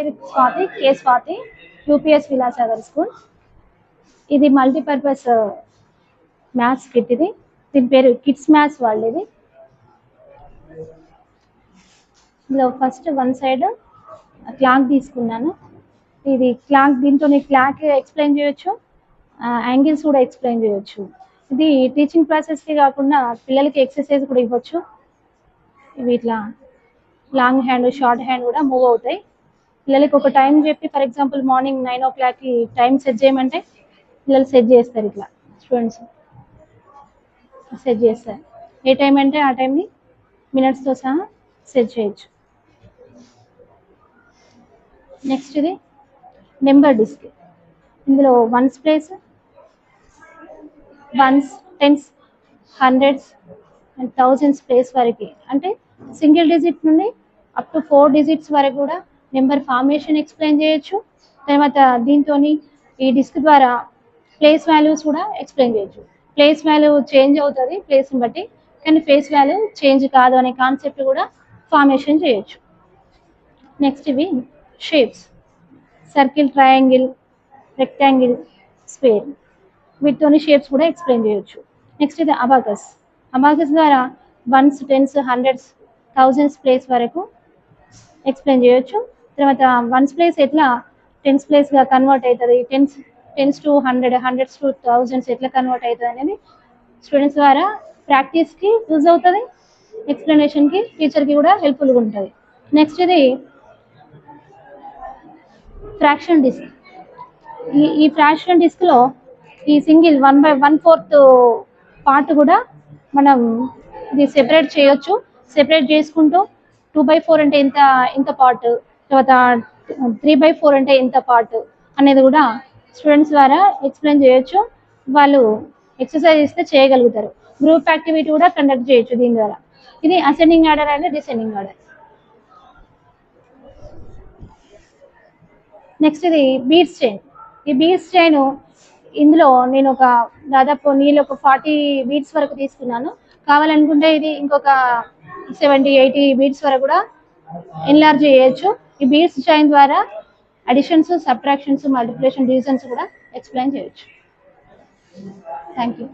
పేరు Swathi K Swathi UPS Vilasagar school. ఇది multipurpose maths kit ఇది. దీని పేరు కిడ్స్ మ్యాథ్స్ వాళ్ళు ఇది. ఇందులో ఫస్ట్ వన్ సైడ్ క్లాక్ తీసుకున్నాను. ఇది క్లాక్ దీంతో క్లాక్ ఎక్స్ప్లెయిన్ చేయొచ్చు యాంగిల్స్ కూడా ఎక్స్ప్లెయిన్ చేయొచ్చు. ఇది టీచింగ్ ప్రాసెస్కి కాకుండా పిల్లలకి ఎక్సర్సైజ్ కూడా ఇవ్వచ్చు. ఇవి ఇట్లా లాంగ్ హ్యాండ్ షార్ట్ హ్యాండ్ కూడా మూవ్ అవుతాయి. పిల్లలకి ఒక టైం చెప్పి ఫర్ ఎగ్జాంపుల్ మార్నింగ్ నైన్ ఓ క్లాక్కి టైం సెట్ చేయమంటే పిల్లలు సెట్ చేస్తారు ఇట్లా స్టూడెంట్స్ సెట్ చేస్తారు. ఏ టైం అంటే ఆ టైంని మినిట్స్తో సహా సెట్ చేయొచ్చు. నెక్స్ట్ ఇది నెంబర్ డిస్క్ ఇందులో ones place ones tens hundreds and thousands place వరకు. అంటే సింగిల్ డిజిట్ నుండి అప్ టు ఫోర్ డిజిట్స్ వరకు కూడా నెంబర్ ఫార్మేషన్ ఎక్స్ప్లెయిన్ చేయొచ్చు. తర్వాత దీంతో ఈ డిస్క్ ద్వారా ప్లేస్ వాల్యూస్ కూడా ఎక్స్ప్లెయిన్ చేయొచ్చు. ప్లేస్ వాల్యూ చేంజ్ అవుతుంది ప్లేస్ని బట్టి కానీ ఫేస్ వాల్యూ చేంజ్ కాదు అనే కాన్సెప్ట్ కూడా ఫార్మేషన్ చేయొచ్చు. నెక్స్ట్ ఇవి shapes. Circle triangle rectangle square. వీటితోని shapes కూడా ఎక్స్ప్లెయిన్ చేయొచ్చు. నెక్స్ట్ ఇది అబాకస్. అబాకస్ ద్వారా ones tens hundreds thousands place వరకు ఎక్స్ప్లెయిన్ చేయొచ్చు. తర్వాత వన్స్ ప్లేస్ ఎట్లా? టెన్స్ ప్లేస్గా కన్వర్ట్ అవుతుంది tens tens to hundred hundreds to thousands ఎట్లా కన్వర్ట్ అవుతుంది అనేది స్టూడెంట్స్ ద్వారా ప్రాక్టీస్కి యూజ్ అవుతుంది. ఎక్స్ప్లెనేషన్కి టీచర్కి కూడా హెల్ప్ఫుల్గా ఉంటుంది. నెక్స్ట్ ఇది ఫ్రాక్షన్ డిస్క్ ఈ ఈ ఫ్రాక్షన్ డిస్క్లో ఈ single one by one fourth part కూడా మనం ఇది సెపరేట్ చేయొచ్చు. సెపరేట్ చేసుకుంటూ టూ బై ఫోర్ అంటే ఎంత ఇంత పార్ట్ తర్వాత త్రీ బై ఫోర్ అంటే ఎంత పార్ట్ అనేది కూడా స్టూడెంట్స్ ద్వారా ఎక్స్ప్లెయిన్ చేయొచ్చు. వాళ్ళు ఎక్సర్సైజ్ ఇస్తే చేయగలుగుతారు. గ్రూప్ యాక్టివిటీ కూడా కండక్ట్ చేయొచ్చు దీని ద్వారా. ఇది ascending order and descending order next ఇది బీట్ చైన్ ఈ బీట్ చైన్ ఇందులో నేను ఒక దాదాపు నీళ్ళు ఒక ఫార్టీ బీట్స్ వరకు తీసుకున్నాను. కావాలనుకుంటే ఇది ఇంకొక సెవెంటీ ఎయిటీ బీట్స్ వరకు కూడా ఎన్లార్జ్ చేయొచ్చు. ఈ బీడ్స్ జాయిన్ ద్వారా అడిషన్స్ సబ్ట్రాక్షన్స్ మల్టిప్లికేషన్ డివిజన్స్ కూడా ఎక్స్ప్లెయిన్ చేయొచ్చు. Thank you